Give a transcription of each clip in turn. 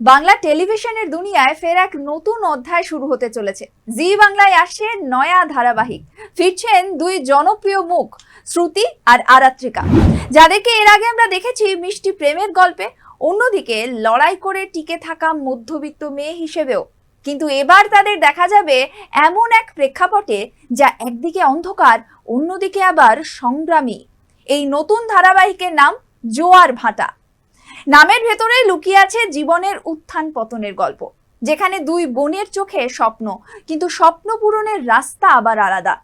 বাংলা টেলিভিশনের দুনিয়ায় ফের এক নতুন অধ্যায় শুরু হতে চলেছে। জি বাংলায় আসছে নয়া ধারাবাহিক। ফিরছেন দুই জনপ্রিয় মুখ, শ্রুতি আর আরাত্রিকা। যাদেরকে এর আগে আমরা দেখেছি মিষ্টি প্রেমের গল্পে, অন্যদিকে লড়াই করে টিকে থাকা মধ্যবিত্ত মেয়ে হিসেবেও। কিন্তু এবার তাদের দেখা যাবে এমন এক প্রেক্ষাপটে যা একদিকে অন্ধকার, অন্যদিকে আবার সংগ্রামী। এই নতুন ধারাবাহিকের নাম জোয়ার ভাটা। নামের ভেতরেই লুকিয়ে আছে জীবনের উত্থান পতনের গল্প। যেখানে দুই বোনের চোখে স্বপ্ন, কিন্তু স্বপ্ন পূরণের রাস্তা আবার আলাদা।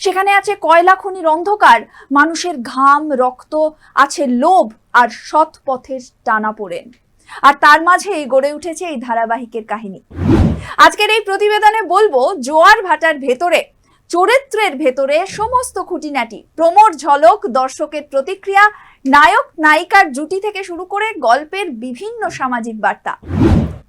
সেখানে আছে কয়লা খনির অন্ধকার, মানুষের ঘাম, রক্ত, আছে লোভ আর সৎ পথের টানা পড়েন আর তার মাঝেই গড়ে উঠেছে এই ধারাবাহিকের কাহিনী। আজকের এই প্রতিবেদনে বলব, জোয়ার ভাটার ভেতরে চরিত্রের ভেতরে সমস্ত খুঁটিনাটি। প্রমোর ঝলক, দর্শকের প্রতিক্রিয়া, নায়ক, নায়িকার জুটি থেকে শুরু করে গল্পের বিভিন্ন সামাজিক বার্তা।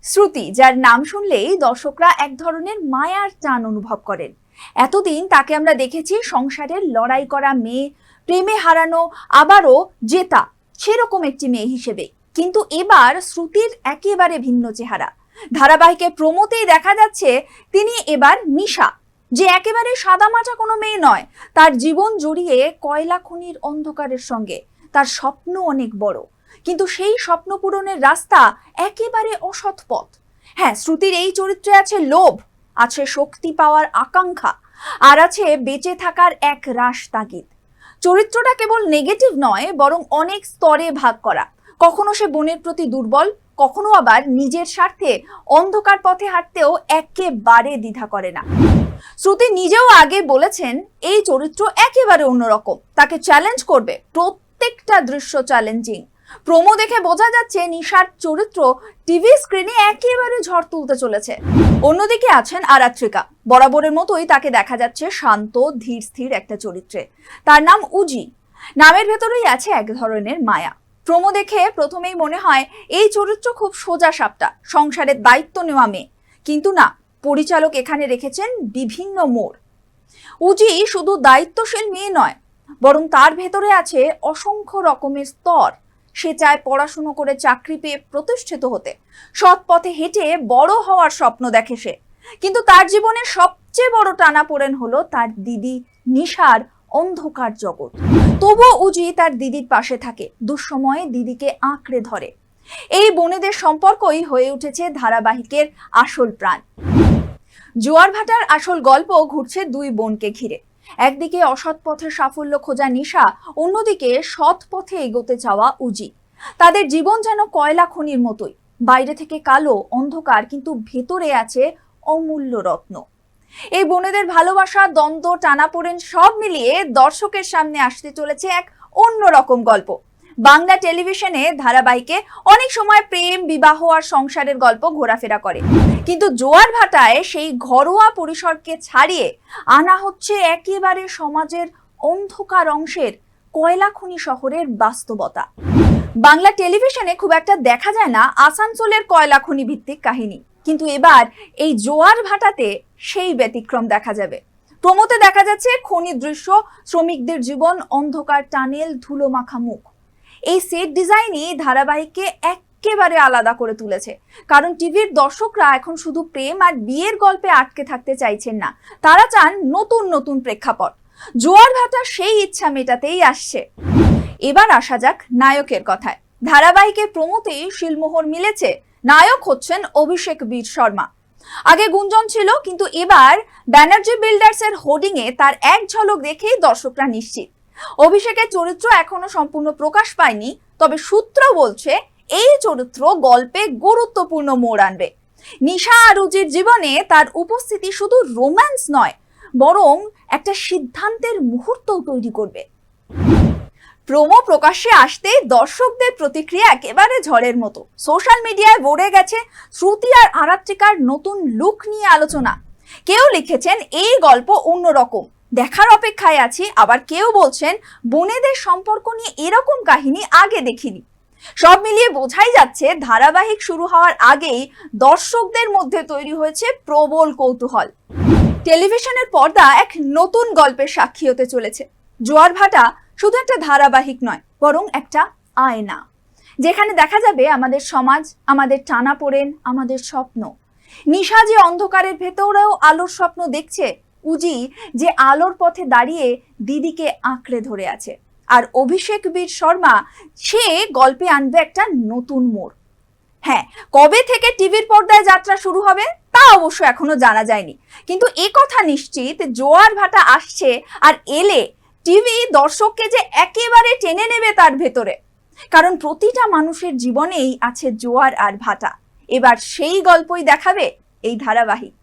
শ্রুতি, যার নাম শুনলেই দর্শকরা এক ধরনের মায়ার টান অনুভব করেন। এতদিন তাকে আমরা দেখেছি সংসারের লড়াই করা মেয়ে, প্রেমে হারানো, আবারও জেতা, সেরকম একটি মেয়ে হিসেবে। কিন্তু এবার শ্রুতির একেবারে ভিন্ন চেহারা। ধারাবাহিকে প্রমোতেই দেখা যাচ্ছে, তিনি এবার নিশা। যে একেবারে সাদামাটা কোনো মেয়ে নয়, তার জীবন জড়িয়ে কয়লা খনির অন্ধকারের সঙ্গে তার স্বপ্ন অনেক বড়। কিন্তু সেই স্বপ্ন পূরণের রাস্তা একেবারে অসৎ পথ। হ্যাঁ শ্রুতির এই চরিত্রে আছে লোভ, আছে শক্তি পাওয়ার আকাঙ্ক্ষা, আর আছে বেঁচে থাকার এক রাস তাগিদ। চরিত্রটা কেবল নেগেটিভ নয়, বরং অনেক স্তরে ভাগ করা। কখনো সে বোনের প্রতি দুর্বল, কখনো আবার নিজের স্বার্থে অন্ধকার পথে হাঁটতেও একেবারে দ্বিধা করে না। শ্রুতি নিজেও আগে বলেছেন, এই চরিত্র একেবারে অন্যরকম। তাকে চ্যালেঞ্জ করবে প্রত্যেকটা দৃশ্য চ্যালেঞ্জিং প্রোমো দেখে বোঝা যাচ্ছে নিশার চরিত্র টিভি স্ক্রিনে একেবারে ঝড় তুলতে চলেছে। অন্যদিকে আছেন আরাত্রিকা। বরাবরের মতোই তাকে দেখা যাচ্ছে শান্ত, ধীর, স্থির একটা চরিত্রে। তার নাম উজি। নামের ভেতরেই আছে এক ধরনের মায়া। প্রোমো দেখে প্রথমেই মনে হয়, এই চরিত্র খুব সোজা সাপটা, সংসারের দায়িত্ব নেওয়া মেয়ে। কিন্তু না পরিচালক এখানে রেখেছেন বিভিন্ন মোড়। উজি শুধু দায়িত্বশীল মেয়ে নয়, বরং তার ভেতরে আছে অসংখ্য রকমের স্তর। সে চায় পড়াশুনো করে চাকরি পেয়ে প্রতিষ্ঠিত হতে। সৎ পথে হেঁটে বড় হওয়ার স্বপ্ন দেখে সে। কিন্তু তার জীবনে সবচেয়ে বড় টানাপোড়েন হলো তার দিদি নিশার অন্ধকার জগৎ। তবুও উজি তার দিদির পাশে থাকে, দুঃসময়ে দিদিকে আঁকড়ে ধরে। এই বোনেদের সম্পর্কই হয়ে উঠেছে ধারাবাহিকের আসল প্রাণ। জোয়ার ভাটার আসল গল্প ঘুরছে দুই বোনকে ঘিরে। একদিকে অসৎ পথে সাফল্য খোঁজা নিশা, অন্যদিকে সৎ পথে এগোতে চাওয়া উজি। তাদের জীবন যেন কয়লা খনির মতোই। বাইরে থেকে কালো, অন্ধকার, কিন্তু ভেতরে আছে অমূল্য রত্ন। এই বোনেদের ভালোবাসা, দ্বন্দ্ব, টানাপোড়েন সব মিলিয়ে দর্শকের সামনে আসতে চলেছে এক অন্যরকম গল্প। বাংলা টেলিভিশনে ধারাবাহিকে অনেক সময় প্রেম, বিবাহ আর সংসারের গল্প ঘোরাফেরা করে। কিন্তু জোয়ার ভাটায় সেই ঘরোয়া পরিসরকে ছাড়িয়ে আনা হচ্ছে একেবারে সমাজের অন্ধকার অংশের কয়লা খনি শহরের বাস্তবতা। বাংলা টেলিভিশনে খুব একটা দেখা যায় না আসানসোলের কয়লা খনি ভিত্তিক কাহিনী। কিন্তু এবার এই জোয়ার ভাটাতে সেই ব্যতিক্রম দেখা যাবে। প্রমোতে দেখা যাচ্ছে খনি দৃশ্য, শ্রমিকদের জীবন, অন্ধকার টানেল ধুলো মাখা মুখ। এই সেট ডিজাইনই ধারাবাহিককে একেবারে আলাদা করে তুলেছে। কারণ টিভির দর্শকরা এখন শুধু প্রেম আর বিয়ের গল্পে আটকে থাকতে চাইছেন না। তারা চান নতুন নতুন প্রেক্ষাপট। জোয়ার ভাটা সেই ইচ্ছা মেটাতেই আসছে। এবার আসা যাক নায়কের কথায়। ধারাবাহিকের প্রমোতেই শিলমোহর মিলেছে। নায়ক হচ্ছেন অভিষেক বীর শর্মা। আগে গুঞ্জন ছিল, কিন্তু এবার ব্যানার্জি বিল্ডার্স এর হোর্ডিং এ তার এক ঝলক দেখেই দর্শকরা নিশ্চিত। অভিষেকের চরিত্র এখনও সম্পূর্ণ প্রকাশ পায়নি, তবে সূত্র বলছে এই চরিত্র গল্পে গুরুত্বপূর্ণ মোড় আনবে। নিশা আরুজির জীবনে তার উপস্থিতি শুধু রোম্যান্স নয়, বরং একটা সিদ্ধান্তের মুহূর্ত তৈরি করবে। প্রোমো প্রকাশ্যে আসতেই দর্শকদের প্রতিক্রিয়া একেবারে ঝড়ের মতো। সোশ্যাল মিডিয়ায় ভরে গেছে শ্রুতি আর আরাত্রিকার নতুন লুক নিয়ে আলোচনা। কেউ লিখেছেন, এই গল্প অন্যরকম। দেখার অপেক্ষায় আছি, আবার কেউ বলছেন বোনেদের সম্পর্ক নিয়ে এরকম কাহিনী আগে দেখিনি। সব মিলিয়ে বোঝাই যাচ্ছে ধারাবাহিক শুরু হওয়ার আগেই দর্শকদের মধ্যে তৈরি হয়েছে প্রবল কৌতূহল। টেলিভিশনের পর্দা এক নতুন গল্পের সাক্ষী হতে চলেছে। জোয়ার ভাটা শুধু একটা ধারাবাহিক নয়, বরং একটা আয়না। যেখানে দেখা যাবে আমাদের সমাজ, আমাদের টানাপোড়েন, আমাদের স্বপ্ন। নিশা যে অন্ধকারের ভেতরেও আলোর স্বপ্ন দেখছে উজি যে আলোর পথে দাঁড়িয়ে দিদিকে আঁকড়ে ধরে আছে। আর অভিষেক বীর শর্মা, সে গল্পে আনবে একটা নতুন মোড়। হ্যাঁ কবে থেকে টিভির পর্দায় যাত্রা শুরু হবে তা অবশ্য এখনও জানা যায়নি। কিন্তু এ কথা নিশ্চিত, জোয়ার ভাটা আসছে আর এলে টিভি দর্শককে যে একেবারে টেনে নেবে তার ভেতরে। কারণ প্রতিটা মানুষের জীবনেই আছে জোয়ার আর ভাটা। এবার সেই গল্পই দেখাবে এই ধারাবাহিক।